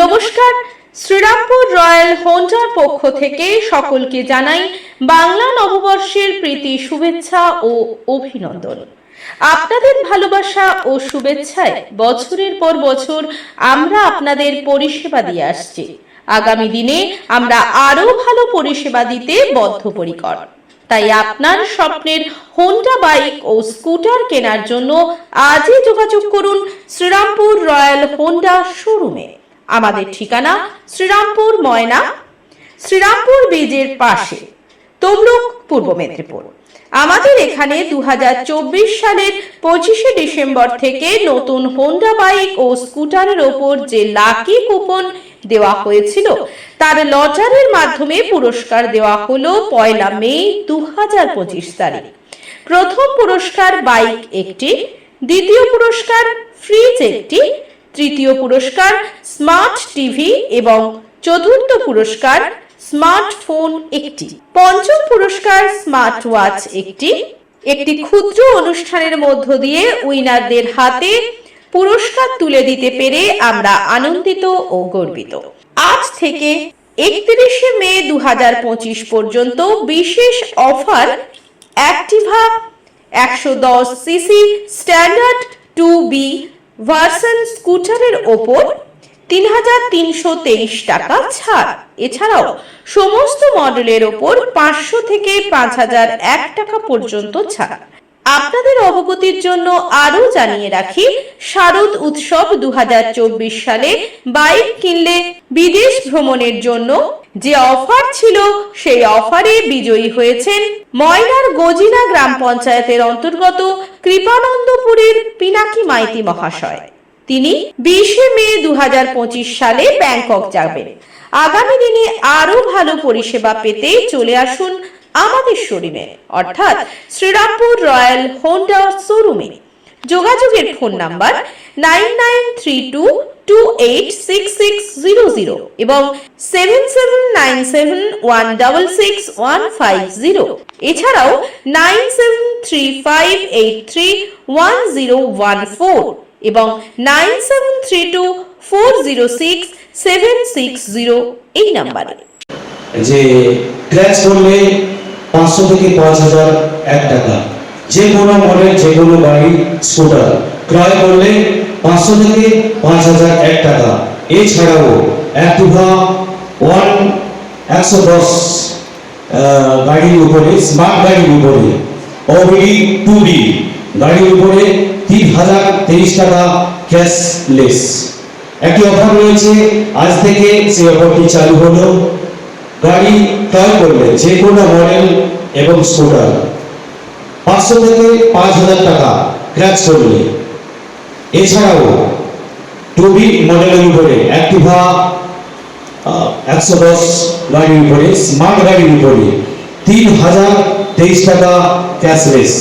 নমস্কার। শ্রীরামপুর রয়্যাল হোন্ডার পক্ষ থেকে সকলকে জানাই বাংলা নববর্ষের প্রীতি, শুভেচ্ছা ও অভিনন্দন। আপনাদের ভালোবাসা ও শুভেচ্ছায় বছরের পর বছর আমরা আপনাদের পরিষেবা দিয়ে আসছি। আগামী দিনে আমরা আরও ভালো পরিষেবা দিতে বদ্ধপরিকর। তাই আপনার স্বপ্নের হোন্ডা বাইক ও স্কুটার কেনার জন্য আজই যোগাযোগ করুন শ্রীরামপুর রয়্যাল হোন্ডা শোরুমে আমাদের ঠিকানা শ্রীরামপুর ময়না, শ্রীরামপুর ব্রিজের পাশে, তমলুক, পূর্ব মেদিনীপুর। আমাদের এখানে দু সালের পঁচিশে ডিসেম্বর থেকে নতুন হোন্ডা বাইক ও স্কুটারের ওপর যে লাকি কুপন দেওয়া হয়েছিল, তার লটারির মাধ্যমে পুরস্কার দেওয়া হলো পয়লা মে দু তারিখ। প্রথম পুরস্কার বাইক একটি, দ্বিতীয় পুরস্কার ফ্রিজ একটি তৃতীয় পুরস্কার স্মার্ট টিভি এবং চতুর্থ পুরস্কার স্মার্টফোন একটি। পঞ্চম পুরস্কার স্মার্ট ওয়াচ একটি। একটি ক্ষুদ্র অনুষ্ঠানের মধ্য দিয়ে উইনারদের হাতে পুরস্কার তুলে দিতে পেরে আমরা আনন্দিত ও গর্বিত। আজ থেকে একত্রিশে মে দু হাজার পঁচিশ পর্যন্ত বিশেষ অফার অ্যাক্টিভা একশো দশ CC standard two B version স্কুটারের ওপর তিন হাজার তিনশো তেইশ টাকা ছাড়। এছাড়াও সমস্ত মডেলের ওপর পাঁচশো থেকে পাঁচ হাজার এক টাকা পর্যন্ত ছাড়। আপনাদের অবগতির জন্য আরও জানিয়ে রাখি, শারদ উৎসব দু হাজার চব্বিশ সালে বাইক কিনলে বিদেশ ভ্রমণের জন্য যে অফার ছিল, সেই অফারে বিজয়ী হয়েছেন ময়নার গজিনা গ্রাম পঞ্চায়েতের অন্তর্গত কৃপানন্দপুরের পিনাকি মাইতি মহাশয়। তিনি বিশে মে দু হাজার পঁচিশ সালে ব্যাংকক যাবেন। আগামী দিনে আরও ভালো পরিষেবা পেতে চলে আসুন আমাদের শরীরে অর্থাৎ শ্রীরামপুর রয়্যাল হোন্ডা শোরুমে। যোগাযোগের phone number nine nine three two two eight six six zero zero এবং seven seven nine seven one double six one five zero. এছাড়াও nine seven three five eight three one zero one four এবং nine seven three two four zero six seven six zero এই নাম্বারে। যে crutch করলে পাঁচশো থেকে পাঁচ হাজার এক টাকা। যে কোনো মডেল যে কোনো গাড়ি, স্কুটার। ক্রয় করলে পাঁচশো থেকে পাঁচ হাজার এক টাকা। এছাড়াও অ্যাক্টিভা ওয়ান একশো দশ গাড়ির উপরে স্মার্ট গাড়ির উপরে ওবিডি টু বি গাড়ির উপরে তিন হাজার তেইশ টাকা ক্যাশলেস একটি অফার রয়েছে, আজ থেকে সেই অফারটি চালু হলো। গাড়ি ক্রয় করলে যে কোনো মডেল এবং স্কুটার পাঁচশো থেকে পাঁচ হাজার টাকা ক্র্যাচ করলে এছাড়াও টুবি মডেলের উপরে, অ্যাক্টিভা একশো দশ গাড়ির উপরে, স্মার্ট গাড়ির উপরে তিন হাজার তেইশ টাকা ক্যাশলেস।